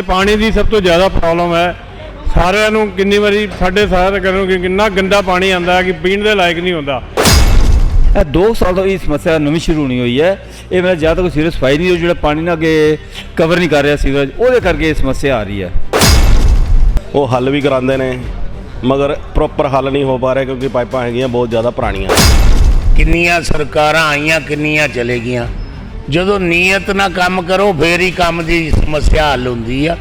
ਇੱਥੇ ਪਾਣੀ ਦੀ ਸਭ ਤੋਂ ਜ਼ਿਆਦਾ ਪ੍ਰੋਬਲਮ ਹੈ। ਸਾਰਿਆਂ ਨੂੰ ਕਿੰਨੀ ਵਾਰੀ ਸਾਡੇ ਸਾਰਿਆਂ ਕਰਨੋਂ ਕਿ ਕਿੰਨਾ ਗੰਦਾ ਪਾਣੀ ਆਂਦਾ ਹੈ ਕਿ ਪੀਣ ਦੇ ਲਾਇਕ ਨਹੀਂ ਹੁੰਦਾ। ਇਹ 2 ਸਾਲ ਤੋਂ ਇਹ ਸਮੱਸਿਆ ਨਵੀਂ ਸ਼ੁਰੂ ਹੋਣੀ ਹੋਈ ਹੈ। ਇਹ ਮੇਰਾ ਜ਼ਿਆਦਾ ਕੋਈ ਸੀਰੀਅਸ ਸਫ਼ਾਈ ਨਹੀਂ ਜਿਹੜਾ ਪਾਣੀ ਨਾਲ ਅੱਗੇ ਕਵਰ ਨਹੀਂ ਕਰ ਰਿਹਾ ਸੀਵਰੇਜ ਉਹਦੇ ਕਰਕੇ ਇਹ ਸਮੱਸਿਆ ਆ ਰਹੀ ਹੈ। ਉਹ ਹੱਲ ਵੀ ਕਰਾਉਂਦੇ ਨੇ ਮਗਰ ਪ੍ਰੋਪਰ ਹੱਲ ਨਹੀਂ ਹੋ ਪਾ ਰਿਹਾ ਕਿਉਂਕਿ ਪਾਈਪਾਂ ਹੈਗੀਆਂ ਬਹੁਤ ਜ਼ਿਆਦਾ ਪੁਰਾਣੀਆਂ। ਕਿੰਨੀਆਂ ਸਰਕਾਰਾਂ ਆਈਆਂ ਕਿੰਨੀਆਂ ਚਲੇ ਗਈਆਂ। ਜਦੋਂ ਨੀਅਤ ਨਾਲ ਕੰਮ ਕਰੋ, ਫੇਰ ਹੀ ਕੰਮ ਦੀ ਸਮੱਸਿਆ ਹੱਲ ਹੁੰਦੀ ਆ।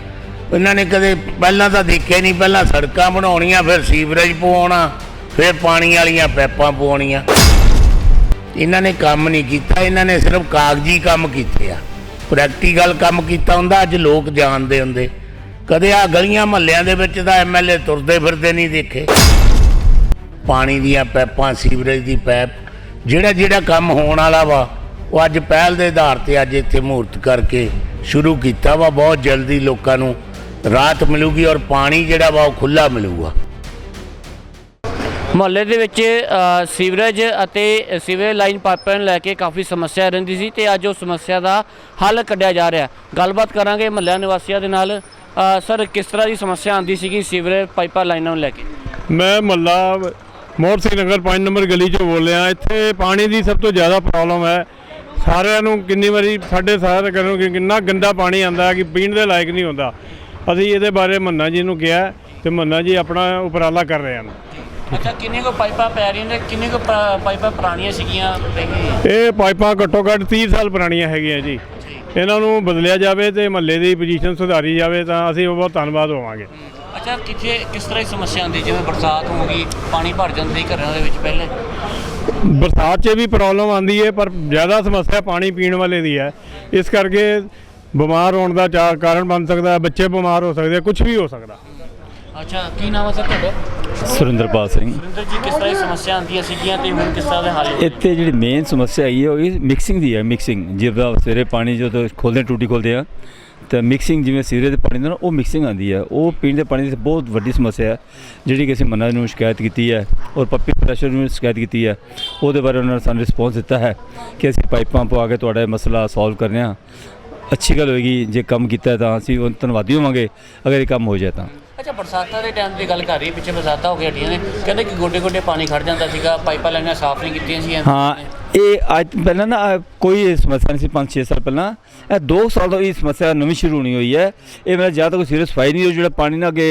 ਇਹਨਾਂ ਨੇ ਕਦੇ ਪਹਿਲਾਂ ਤਾਂ ਦੇਖਿਆ ਨਹੀਂ, ਪਹਿਲਾਂ ਸੜਕਾਂ ਬਣਾਉਣੀਆਂ, ਫਿਰ ਸੀਵਰੇਜ ਪਵਾਉਣਾ, ਫਿਰ ਪਾਣੀ ਵਾਲੀਆਂ ਪੈਪਾਂ ਪਵਾਉਣੀਆਂ। ਇਹਨਾਂ ਨੇ ਕੰਮ ਨਹੀਂ ਕੀਤਾ, ਇਹਨਾਂ ਨੇ ਸਿਰਫ ਕਾਗਜ਼ੀ ਕੰਮ ਕੀਤੇ ਆ। ਪ੍ਰੈਕਟੀਕਲ ਕੰਮ ਕੀਤਾ ਹੁੰਦਾ, ਅੱਜ ਲੋਕ ਜਾਣਦੇ ਹੁੰਦੇ। ਕਦੇ ਆ ਗਲੀਆਂ ਮਹੱਲਿਆਂ ਦੇ ਵਿੱਚ ਤਾਂ ਐਮਐਲਏ ਤੁਰਦੇ ਫਿਰਦੇ ਨਹੀਂ ਦੇਖੇ। ਪਾਣੀ ਦੀਆਂ ਪੈਪਾਂ, ਸੀਵਰੇਜ ਦੀ ਪੈਪ ਜਿਹੜਾ ਜਿਹੜਾ ਕੰਮ ਹੋਣ ਵਾਲਾ ਵਾ ਉਹ ਅੱਜ ਪਹਿਲ ਦੇ ਆਧਾਰ ਤੇ ਅੱਜ ਇੱਥੇ ਮਹੂਰਤ ਕਰਕੇ ਸ਼ੁਰੂ ਕੀਤਾ ਵਾ ਬਹੁਤ ਜਲਦੀ ਲੋਕਾਂ ਨੂੰ ਰਾਹਤ ਮਿਲੂਗੀ ਔਰ ਪਾਣੀ ਜਿਹੜਾ ਵਾ ਉਹ ਖੁੱਲਾ ਮਿਲੂਗਾ। ਮੁਹੱਲੇ ਦੇ ਵਿੱਚ ਸੀਵਰੇਜ ਅਤੇ ਸੀਵਰੇਜ ਲਾਈਨ ਪਾਈਪਾਂ ਨੂੰ ਲੈ ਕੇ ਕਾਫੀ ਸਮੱਸਿਆ ਰਹਿੰਦੀ ਸੀ ਤੇ ਅੱਜ ਉਹ ਸਮੱਸਿਆ ਦਾ ਹੱਲ ਕੱਢਿਆ ਜਾ ਰਿਹਾ ਗੱਲਬਾਤ ਕਰਾਂਗੇ ਮੁਹੱਲਾ ਨਿਵਾਸੀਆਂ ਦੇ ਨਾਲ। ਸਰ ਕਿਸ ਤਰ੍ਹਾਂ ਦੀ ਸਮੱਸਿਆ ਆਉਂਦੀ ਸੀਗੀ ਸੀਵਰੇਜ ਪਾਈਪਾਂ ਲਾਈਨਾਂ ਨੂੰ ਲੈ ਕੇ? ਮੈਂ ਮੱਲਾ ਮੋਹਰ ਸਿੰਘ ਨਗਰ 5 ਨੰਬਰ ਗਲੀ 'ਚੋਂ ਬੋਲ ਰਿਹਾ ਇੱਥੇ ਪਾਣੀ ਦੀ ਸਭ ਤੋਂ ਜ਼ਿਆਦਾ ਪ੍ਰੋਬਲਮ ਹੈ। ਸਾਰਿਆਂ ਨੂੰ ਕਿੰਨੀ ਵਾਰੀ ਸਾਡੇ ਸਾਰਿਆਂ ਕਰਨੋਂ ਕਿ ਕਿੰਨਾ ਗੰਦਾ ਪਾਣੀ ਆਂਦਾ ਹੈ ਕਿ ਪੀਣ ਦੇ ਲਾਇਕ ਨਹੀਂ ਹੁੰਦਾ। ਅਸੀਂ ਇਹਦੇ ਬਾਰੇ ਮੰਨਾ ਜੀ ਨੂੰ ਕਿਹਾ ਤੇ ਮੰਨਾ ਜੀ ਆਪਣਾ ਉਪਰਾਲਾ ਕਰ ਰਹੇ ਹਨ। ਅੱਛਾ ਕਿੰਨੇ ਕੋ ਪਾਈਪਾਂ ਪੈ ਰਹੀਆਂ ਨੇ? ਕਿੰਨੇ ਕੋ ਪਾਈਪਾਂ ਪੁਰਾਣੀਆਂ ਸੀਗੀਆਂ ਇਹ ਪਾਈਪਾਂ ਘੱਟੋ ਘੱਟ 30 ਸਾਲ ਪੁਰਾਣੀਆਂ ਹੈਗੀਆਂ ਜੀ। ਇਹਨਾਂ ਨੂੰ ਬਦਲਿਆ ਜਾਵੇ ਤੇ ਮਹੱਲੇ ਦੀ ਪੋਜੀਸ਼ਨ ਸੁਧਾਰੀ ਜਾਵੇ ਤਾਂ ਅਸੀਂ ਬਹੁਤ ਧੰਨਵਾਦ ਹੋਵਾਂਗੇ। ਅੱਛਾ ਕਿੱਥੇ ਕਿਸ ਤਰ੍ਹਾਂ ਦੀ ਸਮੱਸਿਆ ਆਉਂਦੀ? ਜਿਵੇਂ ਬਰਸਾਤ ਹੋ ਗਈ ਪਾਣੀ ਭਰ ਜਾਂਦੀ ਘਰਾਂ ਦੇ ਵਿੱਚ ਪਹਿਲੇ। ਬਰਸਾਤ 'ਚ ਵੀ ਪ੍ਰੋਬਲਮ ਆਂਦੀ ਹੈ ਪਰ ਜ਼ਿਆਦਾ ਸਮੱਸਿਆ ਪਾਣੀ ਪੀਣ ਵਾਲੇ ਦੀ ਹੈ। ਇਸ ਕਰਕੇ ਬਿਮਾਰ ਹੋਣ ਦਾ ਚਾ- ਕਾਰਨ ਬਣ ਸਕਦਾ ਹੈ ਬੱਚੇ ਬਿਮਾਰ ਹੋ ਸਕਦੇ ਕੁਝ ਵੀ ਹੋ ਸਕਦਾ। ਅੱਛਾ ਕੀ ਨਾਮ ਹੈ ਸਰ ਤੁਹਾਡਾ? ਸੁਰਿੰਦਰਪਾਲ ਸਿੰਘ। ਸੁਰਿੰਦਰ ਜੀ ਕਿਸ ਤਰ੍ਹਾਂ ਦੀ ਸਮੱਸਿਆ ਆਉਂਦੀਆਂ ਸੀਗੀਆਂ ਤੇ ਹੁਣ ਕਿਸ ਤਰ੍ਹਾਂ ਦੇ ਹੱਲ? ਇੱਥੇ ਜਿਹੜੀ ਮੇਨ ਸਮੱਸਿਆ ਆਈ ਹੈ ਉਹ ਇਹ ਮਿਕਸਿੰਗ ਦੀ ਹੈ ਮਿਕਸਿੰਗ ਜਿਵੇਂ ਸਵੇਰੇ ਪਾਣੀ ਜਦੋਂ ਖੋਲਦੇ ਟੂਟੀ ਖੋਲਦੇ ਆ ਤਾਂ ਮਿਕਸਿੰਗ ਜਿਵੇਂ ਸੀਵਰੇਜ ਦੇ ਪਾਣੀ ਦਾ ਨਾ ਉਹ ਮਿਕਸਿੰਗ ਆਉਂਦੀ ਹੈ ਉਹ ਪੀਣ ਦੇ ਪਾਣੀ ਦੀ ਬਹੁਤ ਵੱਡੀ ਸਮੱਸਿਆ ਹੈ ਜਿਹੜੀ ਕਿ ਅਸੀਂ ਮੰਨਾ ਨੂੰ ਸ਼ਿਕਾਇਤ ਕੀਤੀ ਹੈ ਔਰ ਪੱਪੀ ਪ੍ਰੈਸ਼ਰ ਨੂੰ ਸ਼ਿਕਾਇਤ ਕੀਤੀ ਹੈ ਉਹਦੇ ਬਾਰੇ ਉਹਨਾਂ ਨੇ ਸਾਨੂੰ ਰਿਸਪੌਂਸ ਦਿੱਤਾ ਹੈ ਕਿ ਅਸੀਂ ਪਾਈਪਾਂ ਪਵਾ ਕੇ ਤੁਹਾਡਾ ਇਹ ਮਸਲਾ ਸੋਲਵ ਕਰਨੇ ਆ। ਅੱਛੀ ਗੱਲ ਹੋਏਗੀ ਜੇ ਕੰਮ ਕੀਤਾ ਤਾਂ ਅਸੀਂ ਉਹ ਧੰਨਵਾਦੀ ਹੋਵਾਂਗੇ ਅਗਰ ਇਹ ਕੰਮ ਹੋ ਜਾਏ ਤਾਂ। ਅੱਛਾ ਬਰਸਾਤਾਂ ਦੇ ਟਾਈਮ ਦੀ ਗੱਲ ਕਰ ਰਹੀ ਪਿੱਛੇ ਬਰਸਾਤਾਂ ਹੋ ਕੇ ਹਟੀਆਂ ਨੇ। ਕਹਿੰਦੇ ਕਿ ਗੋਡੇ ਗੋਡੇ ਪਾਣੀ ਖੜ ਜਾਂਦਾ ਸੀਗਾ ਪਾਈਪਾਂ ਲਾਈਨਾਂ ਸਾਫ਼ ਨਹੀਂ ਕੀਤੀਆਂ ਸੀ। ਹਾਂ ਇਹ ਅੱਜ ਪਹਿਲਾਂ ਨਾ ਕੋਈ ਸਮੱਸਿਆ ਨਹੀਂ ਸੀ 5-6 ਸਾਲ ਪਹਿਲਾਂ। ਇਹ 2 ਸਾਲ ਤੋਂ ਇਹ ਸਮੱਸਿਆ ਨਵੀਂ ਸ਼ੁਰੂ ਹੋਣੀ ਹੋਈ ਹੈ। ਇਹ ਮੇਰਾ ਜ਼ਿਆਦਾ ਕੋਈ ਸੀਰੀਅਸ ਸਫ਼ਾਈ ਨਹੀਂ ਹੋਈ ਜਿਹੜਾ ਪਾਣੀ ਨਾਲ ਅੱਗੇ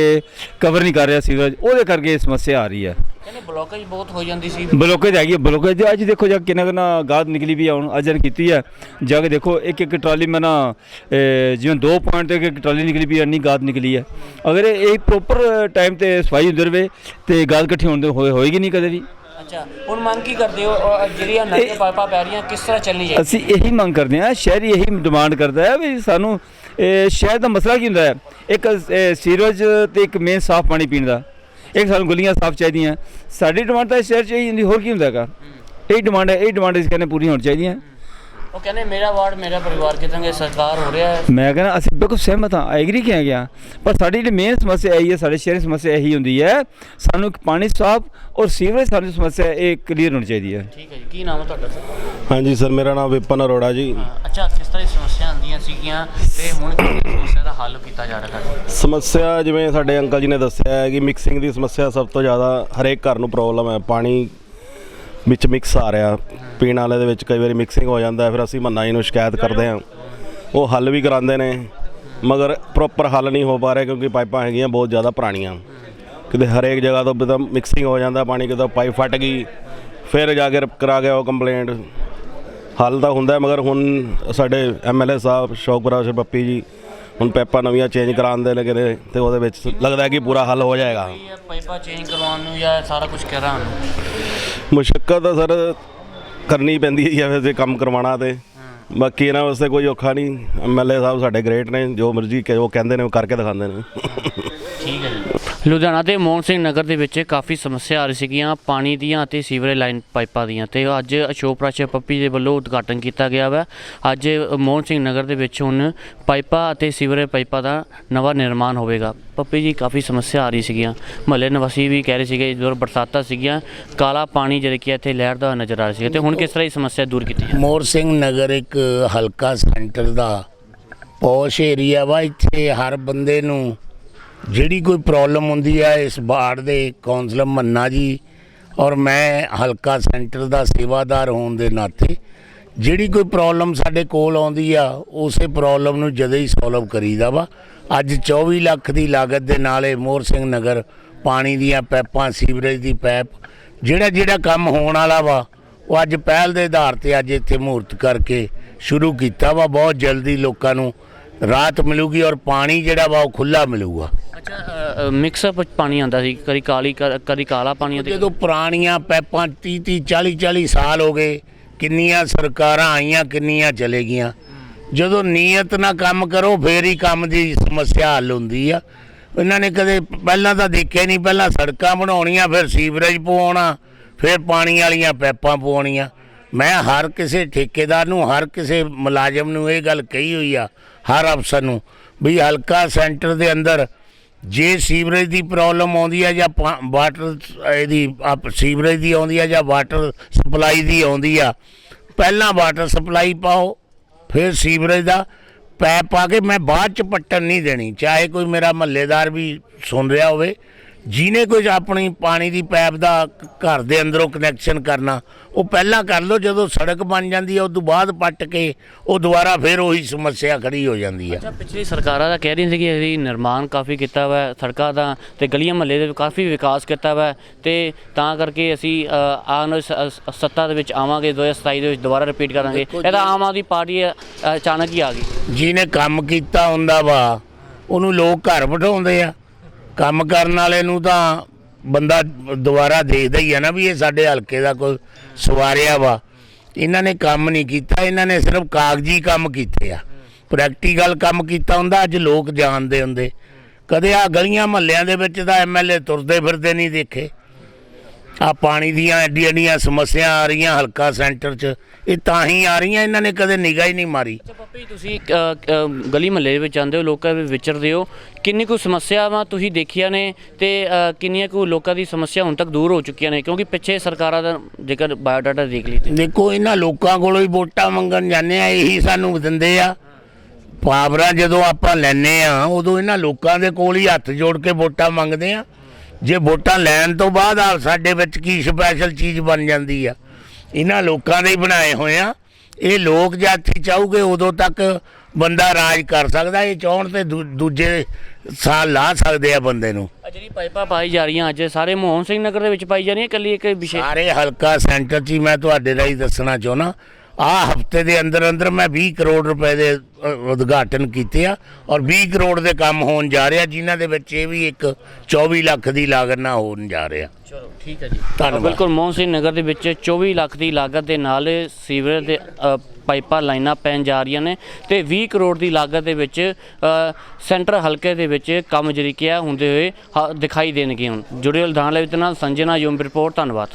ਕਵਰ ਨਹੀਂ ਕਰ ਰਿਹਾ ਸੀਵਰੇਜ ਉਹਦੇ ਕਰਕੇ ਇਹ ਸਮੱਸਿਆ ਆ ਰਹੀ ਹੈ। ਕਹਿੰਦੇ ਬਲੋਕੇਜ ਬਹੁਤ ਹੋ ਜਾਂਦੀ ਸੀ। ਬਲੋਕੇਜ ਹੈਗੀ ਹੈ ਬਲੋਕੇਜ ਅੱਜ ਦੇਖੋ ਜਾ ਕਿੰਨਾ ਕਿੰਨਾ ਗਾਦ ਨਿਕਲੀ ਵੀ ਹੁਣ ਅੱਜ ਜਨ ਕੀਤੀ ਹੈ। ਜਾ ਕੇ ਦੇਖੋ ਇੱਕ ਇੱਕ ਟਰਾਲੀ ਮੈਂ ਨਾ ਜਿਵੇਂ 2 ਪੁਆਇੰਟ ਤੇ ਇੱਕ ਟਰਾਲੀ ਨਿਕਲੀ ਵੀ ਹੈ, ਇੰਨੀ ਗਾਦ ਨਿਕਲੀ ਹੈ। ਅਗਰ ਇਹ ਪ੍ਰੋਪਰ ਟਾਈਮ ਤੇ ਸਫ਼ਾਈ ਹੁੰਦੀ ਰਵੇ ਤੇ ਗਾਦ ਇਕੱਠੀ ਹੋਣ ਦੇ ਹੋਏ ਹੋਏਗੀ ਨਹੀਂ ਕਦੇ ਵੀ। ਅੱਛਾ ਹੁਣ ਮੰਗ ਕੀ ਕਰਦੇ ਹੋ? ਔਰ ਜਿਹੜੀਆਂ ਨਵੀਆਂ ਪਾਈਪਾਂ ਪੈ ਰਹੀਆਂ ਕਿਸ ਤਰ੍ਹਾਂ ਚੱਲਣੀ ਚਾਹੀਦੀ? ਅਸੀਂ ਇਹੀ ਮੰਗ ਕਰਦੇ ਹਾਂ ਸ਼ਹਿਰੀ ਇਹੀ ਡਿਮਾਂਡ ਕਰਦਾ ਹੈ ਵੀ ਸਾਨੂੰ ਇਹ ਸ਼ਹਿਰ ਦਾ ਮਸਲਾ ਕੀ ਹੁੰਦਾ ਹੈ? ਇੱਕ ਇਹ ਸੀਵਰੇਜ ਤੇ ਇੱਕ ਮੇਨ ਸਾਫ਼ ਪਾਣੀ ਪੀਣ ਦਾ। ਇੱਕ ਸਾਨੂੰ ਗਲੀਆਂ ਸਾਫ਼ ਚਾਹੀਦੀਆਂ। ਸਾਡੀ ਡਿਮਾਂਡ ਤਾਂ ਸ਼ਹਿਰ ਚ ਇਹੀ ਹੁੰਦੀ ਹੋਰ ਕੀ ਹੁੰਦਾ ਹੈਗਾ? ਇਹ ਡਿਮਾਂਡ ਹੈ ਇਹ ਡਿਮਾਂਡ ਇਸ ਕਹਿੰਦੇ ਪੂਰੀਆਂ ਹੋਣੀ ਚਾਹੀਦੀਆਂ ਉਹ ਕਹਿੰਦੇ ਮੇਰਾ ਵਾਰਡ ਮੇਰਾ ਪਰਿਵਾਰ ਕਿਤਨੇ ਸਰਕਾਰ ਹੋ ਰਿਹਾ ਹੈ। ਮੈਂ ਕਹਿੰਦਾ ਅਸੀਂ ਬਿਲਕੁਲ ਸਹਿਮਤ ਹਾਂ ਐਗਰੀ ਕਿਹਾ ਗਿਆ। ਪਰ ਸਾਡੀ ਜਿਹੜੀ ਮੇਨ ਸਮੱਸਿਆ ਇਹੀ ਹੈ ਸਾਡੇ ਸ਼ਹਿਰ ਦੀ ਸਮੱਸਿਆ ਇਹੀ ਹੁੰਦੀ ਹੈ ਸਾਨੂੰ ਪਾਣੀ ਸਾਫ਼ ਔਰ ਸੀਵਰੇਜ ਸਾਡੀ ਸਮੱਸਿਆ ਇਹ ਕਲੀਅਰ ਹੋਣੀ ਚਾਹੀਦੀ ਹੈ। ਠੀਕ ਹੈ ਜੀ ਕੀ ਨਾਮ ਹੈ ਤੁਹਾਡਾ ਸਰ? ਹਾਂਜੀ ਸਰ ਮੇਰਾ ਨਾਮ ਵਿਪਨ ਅਰੋੜਾ ਜੀ। ਅੱਛਾ ਕਿਸ ਤਰ੍ਹਾਂ ਦੀ ਸਮੱਸਿਆ ਆਉਂਦੀਆਂ ਸੀਗੀਆਂ ਤੇ ਹੁਣ ਕਿਸ ਤਰ੍ਹਾਂ ਦੀ ਸਮੱਸਿਆ ਦਾ ਹੱਲ ਕੀਤਾ ਜਾ ਰਿਹਾ ਹੈ ਸਮੱਸਿਆ ਜਿਵੇਂ ਸਾਡੇ ਅੰਕਲ ਜੀ ਨੇ ਦੱਸਿਆ ਹੈ ਕਿ ਮਿਕਸਿੰਗ ਦੀ ਸਮੱਸਿਆ ਸਭ ਤੋਂ ਜ਼ਿਆਦਾ ਹਰੇਕ ਘਰ ਨੂੰ ਪ੍ਰੋਬਲਮ ਹੈ ਪਾਣੀ ਵਿੱਚ ਮਿਕਸ ਆ ਰਿਹਾ। ਪੀਣ ਵਾਲੇ ਦੇ ਵਿੱਚ ਕਈ ਵਾਰੀ ਮਿਕਸਿੰਗ ਹੋ ਜਾਂਦਾ ਫਿਰ ਅਸੀਂ ਮੰਨਾ ਜੀ ਨੂੰ ਸ਼ਿਕਾਇਤ ਕਰਦੇ ਹਾਂ। ਉਹ ਹੱਲ ਵੀ ਕਰਾਉਂਦੇ ਨੇ, ਮਗਰ ਪ੍ਰੋਪਰ ਹੱਲ ਨਹੀਂ ਹੋ ਪਾ ਰਿਹਾ ਕਿਉਂਕਿ ਪਾਈਪਾਂ ਹੈਗੀਆਂ ਬਹੁਤ ਜ਼ਿਆਦਾ ਪੁਰਾਣੀਆਂ। ਕਿਤੇ ਹਰੇਕ ਜਗ੍ਹਾ ਤੋਂ ਬਿਨਾਂ ਮਿਕਸਿੰਗ ਹੋ ਜਾਂਦਾ, ਪਾਣੀ ਕਿਤੇ ਪਾਈਪ ਫਟ ਗਈ, ਫਿਰ ਜਾ ਕੇ ਕਰਾ ਗਿਆ ਉਹ ਕੰਪਲੇਂਟ ਹੱਲ ਤਾਂ ਹੁੰਦਾ ਮਗਰ ਹੁਣ ਸਾਡੇ ਐਮਐਲਏ ਸਾਹਿਬ, ਸ਼ੌਕਪੁਰਾ ਬੱਪੀ ਜੀ, ਹੁਣ ਪੈਪਾਂ ਨਵੀਆਂ ਚੇਂਜ ਕਰਾਉਣ ਦੇ ਲੱਗੇ ਨੇ ਤੇ ਉਹਦੇ ਵਿੱਚ ਲੱਗਦਾ ਕਿ ਪੂਰਾ ਹੱਲ ਹੋ ਜਾਏਗਾ। ਪਾਈਪਾਂ ਚੇਂਜ ਕਰਵਾਉਣ ਨੂੰ ਜਾਂ ਸਾਰਾ ਕੁਝ ਕਰਾਉਣ ਨੂੰ ਮੁਸ਼ਕਲ ਤਾਂ ਸਰ ਕਰਨੀ ਪੈਂਦੀ ਹੈ ਵੈਸੇ ਕੰਮ ਕਰਵਾਉਣਾ ਤੇ। ਬਾਕੀ ਇਹਨਾਂ ਵਾਸਤੇ ਕੋਈ ਔਖਾ ਨਹੀਂ। ਐਮਐਲਏ ਸਾਹਿਬ ਸਾਡੇ ਗ੍ਰੇਟ ਨੇ ਜੋ ਮਰਜ਼ੀ ਕਿ ਉਹ ਕਹਿੰਦੇ ਨੇ ਉਹ ਕਰਕੇ ਦਿਖਾਉਂਦੇ ਨੇ। ਠੀਕ ਹੈ ਜੀ। ਲੁਧਿਆਣਾ ਦੇ ਮੋਹਨ ਸਿੰਘ ਨਗਰ ਦੇ ਵਿੱਚ ਕਾਫੀ ਸਮੱਸਿਆ ਆ ਰਹੀ ਸੀਗੀਆਂ, ਪਾਣੀ ਦੀਆਂ ਅਤੇ ਸੀਵਰੇਜ ਲਾਈਨ ਪਾਈਪਾਂ ਦੀਆਂ ਤੇ ਅੱਜ ਅਸ਼ੋਕ ਪ੍ਰਾਸ਼ਰ ਪੱਪੀ ਦੇ ਵੱਲੋਂ ਉਦਘਾਟਨ ਕੀਤਾ ਗਿਆ ਵਾ। ਅੱਜ ਮੋਹਨ ਸਿੰਘ ਨਗਰ ਦੇ ਵਿੱਚ ਹੁਣ ਪਾਈਪਾਂ ਅਤੇ ਸੀਵਰੇਜ ਪਾਈਪਾਂ ਦਾ ਨਵਾਂ ਨਿਰਮਾਣ ਹੋਵੇਗਾ। ਪੱਪੀ ਜੀ, ਕਾਫੀ ਸਮੱਸਿਆ ਆ ਰਹੀ ਸੀਗੀਆਂ। ਮਹੱਲੇ ਨਿਵਾਸੀ ਵੀ ਕਹਿ ਰਹੇ ਸੀਗੇ ਜਦੋਂ ਬਰਸਾਤਾਂ ਸੀਗੀਆਂ। ਕਾਲਾ ਪਾਣੀ ਜਿਹੜਾ ਕਿ ਇੱਥੇ ਲਹਿਰਦਾ ਹੋਇਆ ਨਜ਼ਰ ਆ ਰਿਹਾ ਸੀਗਾ ਤੇ ਹੁਣ ਕਿਸ ਤਰ੍ਹਾਂ ਦੀ ਸਮੱਸਿਆ ਦੂਰ ਕੀਤੀ ਜਾਵੇ ਮੋਰ ਸਿੰਘ ਨਗਰ ਇੱਕ ਹਲਕਾ ਸੈਂਟਰ ਦਾ ਪੌਸ਼ ਏਰੀਆ ਵਾ। ਇੱਥੇ ਹਰ ਬੰਦੇ ਨੂੰ ਜਿਹੜੀ ਕੋਈ ਪ੍ਰੋਬਲਮ ਹੁੰਦੀ ਆ, ਇਸ ਬਾੜ ਦੇ ਕੌਂਸਲਰ ਮੰਨਾ ਜੀ ਔਰ ਮੈਂ ਹਲਕਾ ਸੈਂਟਰ ਦਾ ਸੇਵਾਦਾਰ ਹੋਣ ਦੇ ਨਾਤੇ ਜਿਹੜੀ ਕੋਈ ਪ੍ਰੋਬਲਮ ਸਾਡੇ ਕੋਲ ਆਉਂਦੀ ਆ, ਉਸੇ ਪ੍ਰੋਬਲਮ ਨੂੰ ਜਦੇ ਹੀ ਸੋਲਵ ਕਰੀਦਾ ਵਾ। ਅੱਜ 24 ਲੱਖ ਦੀ ਲਾਗਤ ਦੇ ਨਾਲ ਇਹ ਮੋਹਰ ਸਿੰਘ ਨਗਰ ਪਾਣੀ ਦੀਆਂ ਪੈਪਾਂ, ਸੀਵਰੇਜ ਦੀ ਪੈਪ, ਜਿਹੜਾ ਜਿਹੜਾ ਕੰਮ ਹੋਣ ਵਾਲਾ ਵਾ, ਉਹ ਅੱਜ ਪਹਿਲ ਦੇ ਆਧਾਰ ਤੇ ਅੱਜ ਇੱਥੇ ਮਹੂਰਤ ਕਰਕੇ ਸ਼ੁਰੂ ਕੀਤਾ ਵਾ। ਬਹੁਤ ਜਲਦੀ ਲੋਕਾਂ ਨੂੰ ਰਾਹਤ ਮਿਲੂਗੀ ਔਰ ਪਾਣੀ ਜਿਹੜਾ ਵਾ ਉਹ ਖੁੱਲਾ ਮਿਲੂਗਾ। ਅੱਛਾ ਮਿਕਸ ਅਪ ਪਾਣੀ ਆਂਦਾ ਸੀ ਕਦੀ ਕਾਲੀ ਕਦੀ ਕਾਲਾ ਪਾਣੀ ਤੇ ਜਦੋਂ ਪੁਰਾਣੀਆਂ ਪੈਪਾਂ 30 30 40 40 ਸਾਲ ਹੋ ਗਏ ਕਿੰਨੀਆਂ ਸਰਕਾਰਾਂ ਆਈਆਂ ਕਿੰਨੀਆਂ ਚਲੇ ਗਈਆਂ। ਜਦੋਂ ਨੀਅਤ ਨਾਲ ਕੰਮ ਕਰੋ ਫੇਰ ਹੀ ਕੰਮ ਦੀ ਸਮੱਸਿਆ ਹੱਲ ਹੁੰਦੀ ਆ। ਇਹਨਾਂ ਨੇ ਕਦੇ ਪਹਿਲਾਂ ਤਾਂ ਦੇਖਿਆ ਨਹੀਂ ਪਹਿਲਾਂ ਸੜਕਾਂ ਬਣਾਉਣੀਆਂ ਫਿਰ ਸੀਵਰੇਜ ਪਵਾਉਣਾ ਫਿਰ ਪਾਣੀ ਵਾਲੀਆਂ ਪੈਪਾਂ ਪਵਾਉਣੀਆਂ। ਮੈਂ ਹਰ ਕਿਸੇ ਠੇਕੇਦਾਰ ਨੂੰ ਹਰ ਕਿਸੇ ਮੁਲਾਜ਼ਮ ਨੂੰ ਇਹ ਗੱਲ ਕਹੀ ਹੋਈ ਆ ਹਰ ਅਫਸਰ ਨੂੰ ਵੀ ਹਲਕਾ ਸੈਂਟਰ ਦੇ ਅੰਦਰ ਜੇ ਸੀਵਰੇਜ ਦੀ ਪ੍ਰੋਬਲਮ ਆਉਂਦੀ ਹੈ ਜਾਂ ਵਾਟਰ ਇਹਦੀ ਆਪ- ਸੀਵਰੇਜ ਦੀ ਆਉਂਦੀ ਹੈ ਜਾਂ ਵਾਟਰ ਸਪਲਾਈ ਦੀ ਆਉਂਦੀ ਆ, ਪਹਿਲਾਂ ਵਾਟਰ ਸਪਲਾਈ ਪਾਓ, ਫਿਰ ਸੀਵਰੇਜ ਦਾ ਪੈਪ ਪਾ ਕੇ ਮੈਂ ਬਾਅਦ ਚ ਪੱਟਣ ਨਹੀਂ ਦੇਣੀ। ਚਾਹੇ ਕੋਈ ਮੇਰਾ ਮਹੱਲੇਦਾਰ ਵੀ ਸੁਣ ਰਿਹਾ ਹੋਵੇ ਜਿਹਨੇ ਕੋਈ ਆਪਣੀ ਪਾਣੀ ਦੀ ਪੈਪ ਦਾ ਘਰ ਦੇ ਅੰਦਰੋਂ ਕਨੈਕਸ਼ਨ ਕਰਨਾ ਉਹ ਪਹਿਲਾਂ ਕਰ ਲਓ ਜਦੋਂ ਸੜਕ ਬਣ ਜਾਂਦੀ ਹੈ ਉਸ ਤੋਂ ਬਾਅਦ ਪੱਟ ਕੇ ਉਹ ਦੁਬਾਰਾ ਫਿਰ ਉਹੀ ਸਮੱਸਿਆ ਖੜੀ ਹੋ ਜਾਂਦੀ ਹੈ। ਅੱਛਾ ਪਿਛਲੀ ਸਰਕਾਰਾਂ ਦਾ ਕਹਿ ਰਹੀ ਸੀ ਕਿ ਅਸੀਂ ਨਿਰਮਾਣ ਕਾਫੀ ਕੀਤਾ ਵਾ ਸੜਕਾਂ ਦਾ ਤੇ ਗਲੀਆਂ ਮਹੱਲੇ ਦੇ ਕਾਫੀ ਵਿਕਾਸ ਕੀਤਾ ਵਾ ਤੇ ਤਾਂ ਕਰਕੇ ਅਸੀਂ ਆਉਣ ਸੱਤਾ ਦੇ ਵਿੱਚ ਆਵਾਂਗੇ 2027 ਦੇ ਵਿੱਚ ਦੁਬਾਰਾ ਰਿਪੀਟ ਕਰਾਂਗੇ। ਇਹ ਤਾਂ ਆਮ ਆਦਮੀ ਪਾਰਟੀ ਅਚਾਨਕ ਹੀ ਆ ਗਈ। ਜਿਹਨੇ ਕੰਮ ਕੀਤਾ ਹੁੰਦਾ ਵਾ ਉਹਨੂੰ ਲੋਕ ਘਰ ਬਿਠਾਉਂਦੇ ਆ। ਕੰਮ ਕਰਨ ਵਾਲੇ ਨੂੰ ਤਾਂ ਬੰਦਾ ਦੁਬਾਰਾ ਦੇਖਦਾ ਹੀ ਆ ਨਾ ਵੀ ਇਹ ਸਾਡੇ ਹਲਕੇ ਦਾ ਕੋਈ ਸਵਾਰਿਆ ਵਾ। ਇਹਨਾਂ ਨੇ ਕੰਮ ਨਹੀਂ ਕੀਤਾ, ਇਹਨਾਂ ਨੇ ਸਿਰਫ ਕਾਗਜ਼ੀ ਕੰਮ ਕੀਤੇ ਆ। ਪ੍ਰੈਕਟੀਕਲ ਕੰਮ ਕੀਤਾ ਹੁੰਦਾ, ਅੱਜ ਲੋਕ ਜਾਣਦੇ ਹੁੰਦੇ। ਕਦੇ ਆ ਗਲੀਆਂ ਮਹੱਲਿਆਂ ਦੇ ਵਿੱਚ ਤਾਂ ਐਮਐਲਏ ਤੁਰਦੇ ਫਿਰਦੇ ਨਹੀਂ ਦੇਖੇ। ਆ ਪਾਣੀ ਦੀਆਂ ਐਡੀਆਂ ਐਡੀਆਂ ਸਮੱਸਿਆ ਆ ਰਹੀਆਂ ਹਲਕਾ ਸੈਂਟਰ 'ਚ। ਇਹ ਤਾਂ ਹੀ ਆ ਰਹੀਆਂ ਇਹਨਾਂ ਨੇ ਕਦੇ ਨਿਗਾਹ ਹੀ ਨਹੀਂ ਮਾਰੀ। ਅੱਛਾ ਪੱਪੀ ਤੁਸੀਂ ਗਲੀ ਮਹੱਲੇ ਦੇ ਵਿੱਚ ਆਉਂਦੇ ਹੋ ਲੋਕਾਂ ਵਿੱਚ ਵਿਚਰਦੇ ਹੋ। ਕਿੰਨੀ ਕੁ ਸਮੱਸਿਆਵਾਂ ਤੁਸੀਂ ਦੇਖੀਆਂ ਨੇ ਤੇ ਕਿੰਨੀਆਂ ਕੁ ਲੋਕਾਂ ਦੀ ਸਮੱਸਿਆ ਹੁਣ ਤੱਕ ਦੂਰ ਹੋ ਚੁੱਕੀਆਂ ਨੇ? ਕਿਉਂਕਿ ਪਿੱਛੇ ਸਰਕਾਰਾਂ ਦਾ ਜੇਕਰ ਬਾਇਓਡਾਟਾ ਦੇਖ ਲਈ ਤੇ ਦੇਖੋ ਇਹਨਾਂ ਲੋਕਾਂ ਕੋਲੋਂ ਹੀ ਵੋਟਾਂ ਮੰਗਣ ਜਾਂਦੇ ਆ ਇਹੀ ਸਾਨੂੰ ਦਿੰਦੇ ਆ। ਪਾਵਰਾਂ ਜਦੋਂ ਆਪਾਂ ਲੈਨੇ ਆ ਉਦੋਂ ਇਹਨਾਂ ਲੋਕਾਂ ਦੇ ਕੋਲ ਹੀ ਹੱਥ ਜੋੜ ਕੇ ਵੋਟਾਂ ਮੰਗਦੇ ਆ। ਜੇ ਵੋਟਾਂ ਲੈਣ ਤੋਂ ਬਾਅਦ ਆ ਸਾਡੇ ਵਿੱਚ ਕੀ ਸਪੈਸ਼ਲ ਚੀਜ਼ ਬਣ ਜਾਂਦੀ ਆ? ਇਹਨਾਂ ਲੋਕਾਂ ਦੇ ਹੀ ਬਣਾਏ ਹੋਏ ਆ। ਇਹ ਲੋਕ ਜਾਤੀ ਚਾਹੂਗੇ ਉਦੋਂ ਤੱਕ ਬੰਦਾ ਰਾਜ ਕਰ ਸਕਦਾ। ਇਹ ਚਾਹਣ ਤੇ ਦੂਜੇ ਸਾਲ ਲਾ ਸਕਦੇ ਆ ਬੰਦੇ ਨੂੰ। ਜਿਹੜੀ ਪਾਈਪਾਂ ਪਾਈ ਜਾ ਰਹੀਆਂ ਅੱਜ ਸਾਰੇ ਮੋਹਨ ਸਿੰਘ ਨਗਰ ਦੇ ਵਿੱਚ ਪਾਈ ਜਾ ਰਹੀਆਂ ਇਕੱਲੀ ਇੱਕ ਵਿਸ਼ੇ ਸਾਰੇ ਹਲਕਾ ਸੈਂਟਰ 'ਚ ਹੀ ਮੈਂ ਤੁਹਾਡੇ ਰਾਹੀਂ ਦੱਸਣਾ ਚਾਹੁੰਦਾ। ਆ ਹਫ਼ਤੇ ਦੇ ਅੰਦਰ ਅੰਦਰ ਮੈਂ 20 ਕਰੋੜ ਰੁਪਏ ਦੇ ਅ, ਉਦਘਾਟਨ ਕੀਤੇ ਆ ਔਰ 20 ਕਰੋੜ ਦੇ ਕੰਮ ਹੋਣ ਜਾ ਰਿਹਾ ਜਿਨ੍ਹਾਂ ਦੇ ਵਿੱਚ ਇਹ ਵੀ ਇੱਕ 24 ਲੱਖ ਦੀ ਲਾਗਤ ਨਾਲ ਹੋਣ ਜਾ ਰਿਹਾ। ਚਲੋ ਠੀਕ ਹੈ ਜੀ। ਧੰਨਵਾਦ। ਬਿਲਕੁਲ ਮੋਹਨ ਸਿੰਘ ਨਗਰ ਦੇ ਵਿੱਚ 24 ਲੱਖ ਦੀ ਲਾਗਤ ਦੇ ਨਾਲ ਸੀਵਰੇਜ ਦੇ ਅ, ਪਾਈਪਾਂ ਲਾਈਨਾਂ ਪੈਣ ਜਾ ਰਹੀਆਂ ਨੇ ਤੇ 20 ਕਰੋੜ ਦੀ ਲਾਗਤ ਦੇ ਵਿੱਚ ਅ, ਸੈਂਟਰ ਹਲਕੇ ਦੇ ਵਿੱਚ ਕੰਮ ਜਿਹੜੀ ਕਿ ਆ ਹੁੰਦੇ ਹੋਏ ਹ- ਦਿਖਾਈ ਦੇਣਗੇ ਹੁਣ। ਜੁੜੇ ਲੁਧਿਆਣਾ ਲਈ ਨਾਲ ਸੰਜਨਾ ਯੂਮ ਰਿਪੋਰਟ ਧੰਨਵਾਦ।